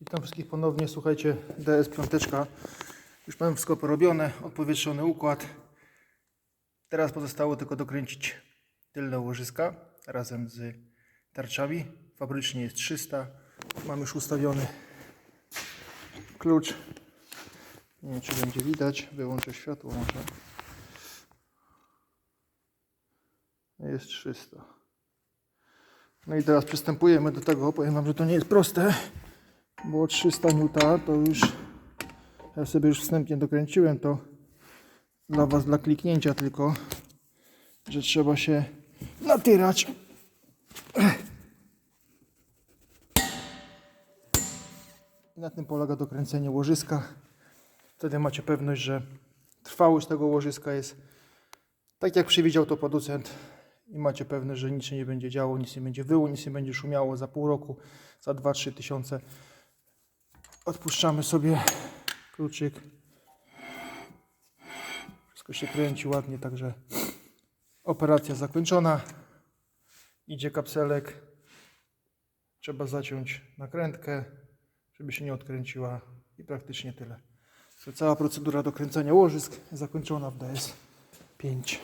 Witam wszystkich ponownie. Słuchajcie, DS5. Już mam wszystko porobione, odpowietrzony układ. Teraz pozostało tylko dokręcić tylne łożyska razem z tarczami. Fabrycznie jest 300. Mam już ustawiony klucz. Nie wiem, czy będzie widać. Wyłączę światło może. Jest 300. No i teraz przystępujemy do tego. Powiem Wam, że to nie jest proste, bo 300 N to już ja sobie już wstępnie dokręciłem to dla Was dla kliknięcia tylko, że trzeba się natyrać. I na tym polega dokręcenie łożyska. Wtedy macie pewność, że trwałość tego łożyska jest tak jak przewidział to producent i macie pewność, że nic się nie będzie działo, nic nie będzie wyło, nic nie będzie szumiało za pół roku, za 2-3 tysiące. Odpuszczamy sobie kluczyk. Wszystko się kręci ładnie, także operacja zakończona. Idzie kapselek. Trzeba zaciąć nakrętkę, żeby się nie odkręciła i praktycznie tyle. To cała procedura dokręcania łożysk zakończona w DS5.